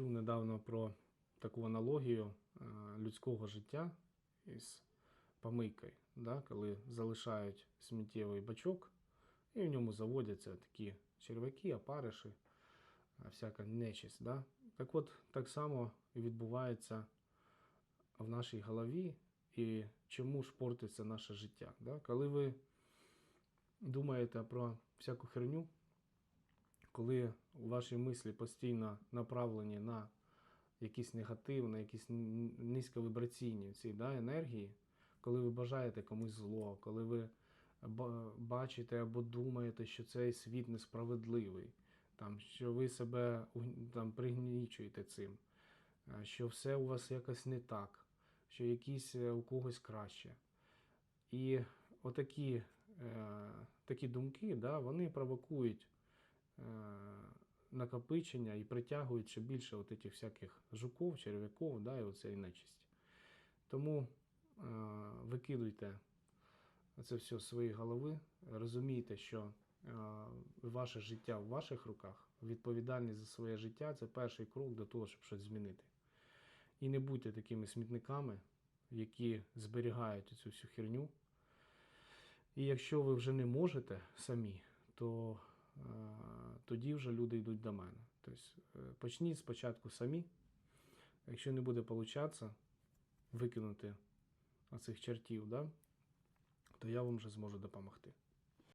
чув недавно про таку аналогію е, людського життя із помийкою, да? коли залишають сміттєвий бачок, і в ньому заводяться такі черв'яки, опариші, е, всяка нечисть. Да? Так от, так само відбувається в нашій голові, і чому ж портиться наше життя. Да? Коли ви думаєте про всяку херню, коли ваші мислі постійно направлені на якийсь негатив, на якісь низьковібраційні ці да, енергії, коли ви бажаєте комусь зло, коли ви бачите або думаєте, що цей світ несправедливий, там, що ви себе там, пригнічуєте цим, е, що все у вас якось не так, що якісь е, у когось краще. І отакі е, такі думки, да, вони провокують накопичення і притягують ще більше от этих всяких жуков, черв'яков, да, і оцеї нечисті. Тому е, викидуйте це все з своєї голови, розумійте, що е, ваше життя в ваших руках, відповідальність за своє життя це перший крок до того, щоб щось змінити. І не будьте такими смітниками, які зберігають цю всю херню. І якщо ви вже не можете самі, то е, тоді вже люди йдуть до мене. Тобто е, почніть спочатку самі. Якщо не буде получатися викинути оцих чертів, да, то я вам вже зможу допомогти.